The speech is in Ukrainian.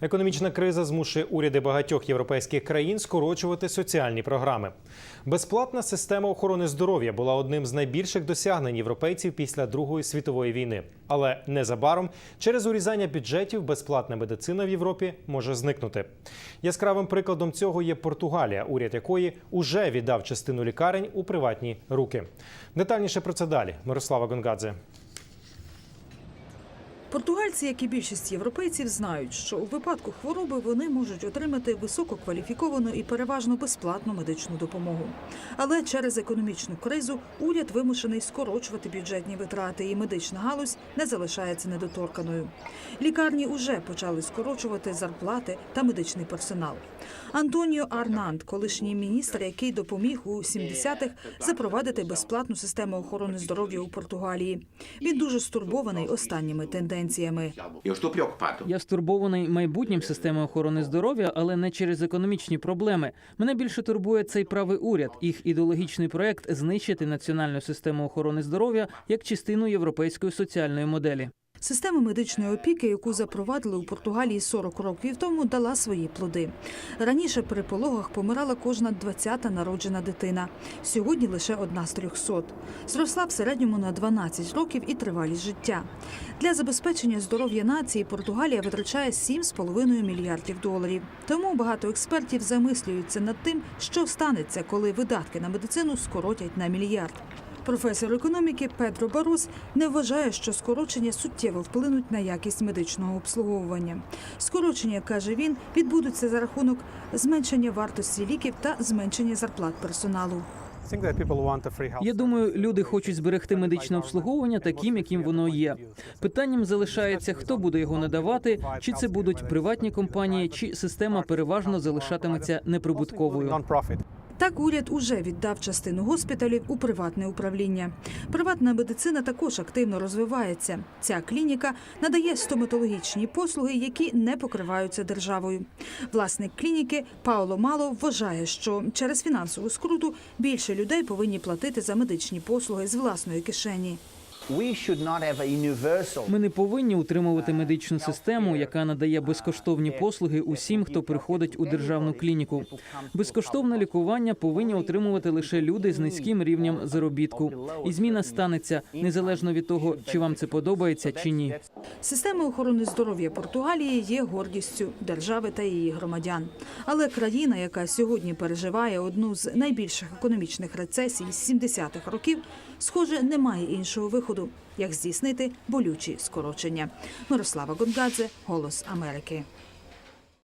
Економічна криза змушує уряди багатьох європейських країн скорочувати соціальні програми. Безплатна система охорони здоров'я була одним з найбільших досягнень європейців після Другої світової війни. Але незабаром через урізання бюджетів безплатна медицина в Європі може зникнути. Яскравим прикладом цього є Португалія, уряд якої уже віддав частину лікарень у приватні руки. Детальніше про це далі. Мирослава Гонгадзе. Португальці, як і більшість європейців, знають, що у випадку хвороби вони можуть отримати висококваліфіковану і переважно безплатну медичну допомогу. Але через економічну кризу уряд вимушений скорочувати бюджетні витрати, і медична галузь не залишається недоторканою. Лікарні уже почали скорочувати зарплати та медичний персонал. Антоніо Арнанд, колишній міністр, який допоміг у 70-х запровадити безплатну систему охорони здоров'я у Португалії. Він дуже стурбований останніми тенденціями. Eu. Я стурбований майбутнім системи охорони здоров'я, але не через економічні проблеми. Мене більше турбує цей правий уряд. Їх ідеологічний проект знищити національну систему охорони здоров'я як частину європейської соціальної моделі. Система медичної опіки, яку запровадили у Португалії 40 років тому, дала свої плоди. Раніше при пологах помирала кожна 20-та народжена дитина. Сьогодні лише одна з 300. Зросла в середньому на 12 років і тривалість життя. Для забезпечення здоров'я нації Португалія витрачає 7,5 мільярдів доларів. Тому багато експертів замислюються над тим, що станеться, коли видатки на медицину скоротять на мільярд. Професор економіки Педро Барус не вважає, що скорочення суттєво вплинуть на якість медичного обслуговування. Скорочення, каже він, відбудуться за рахунок зменшення вартості ліків та зменшення зарплат персоналу. Я думаю, люди хочуть зберегти медичне обслуговування таким, яким воно є. Питанням залишається, хто буде його надавати, чи це будуть приватні компанії, чи система переважно залишатиметься неприбутковою. Так уряд уже віддав частину госпіталів у приватне управління. Приватна медицина також активно розвивається. Ця клініка надає стоматологічні послуги, які не покриваються державою. Власник клініки Пауло Мало вважає, що через фінансову скруту більше людей повинні платити за медичні послуги з власної кишені. Ми не повинні утримувати медичну систему, яка надає безкоштовні послуги усім, хто приходить у державну клініку. Безкоштовне лікування повинні отримувати лише люди з низьким рівнем заробітку. І зміна станеться незалежно від того, чи вам це подобається чи ні. Система охорони здоров'я Португалії є гордістю держави та її громадян. Але країна, яка сьогодні переживає одну з найбільших економічних рецесій з 70-х років, схоже, не має іншого виходу, як здійснити болючі скорочення. Мирослава Гонгадзе, Голос Америки.